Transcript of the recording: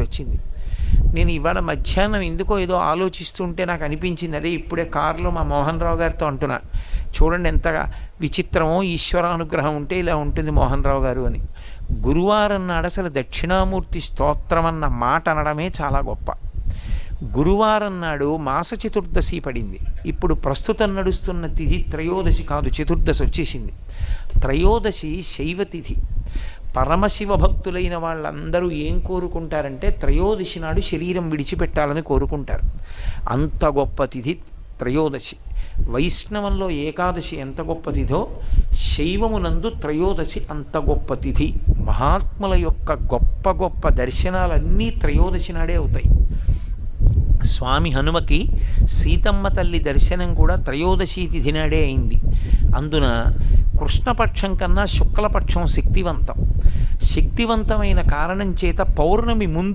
చెప్పవలసి వచ్చింది. నేను ఇవాళ మధ్యాహ్నం ఎందుకో ఏదో ఆలోచిస్తుంటే నాకు అనిపించింది అదే ఇప్పుడే కారులో మా మోహన్ రావు గారితో అంటున్నా చూడండి ఎంత విచిత్రమో ఈశ్వరానుగ్రహం ఉంటే ఇలా ఉంటుంది మోహన్ రావు గారు అని. గురువారం నాడు అసలు దక్షిణామూర్తి స్తోత్రం అన్న మాట అనడమే చాలా గొప్ప. గురువారం నాడు మాస చతుర్దశి పడింది. ఇప్పుడు ప్రస్తుతం నడుస్తున్న తిథి త్రయోదశి కాదు చతుర్దశి వచ్చేసింది. త్రయోదశి శైవ తిథి. పరమశివ భక్తులైన వాళ్ళందరూ ఏం కోరుకుంటారంటే త్రయోదశి నాడు శరీరం విడిచిపెట్టాలని కోరుకుంటారు. అంత గొప్ప తిథి త్రయోదశి. వైష్ణవంలో ఏకాదశి ఎంత గొప్ప తిథో శైవమునందు త్రయోదశి అంత గొప్ప తిథి. మహాత్ముల యొక్క గొప్ప గొప్ప దర్శనాలన్నీ త్రయోదశి నాడే అవుతాయి. స్వామి హనుమకి సీతమ్మ తల్లి దర్శనం కూడా త్రయోదశి తిథి నాడే అయింది. అందున కృష్ణపక్షం కన్నా శుక్లపక్షం శక్తివంతం. శక్తివంతమైన కారణం చేత పౌర్ణమి ముందు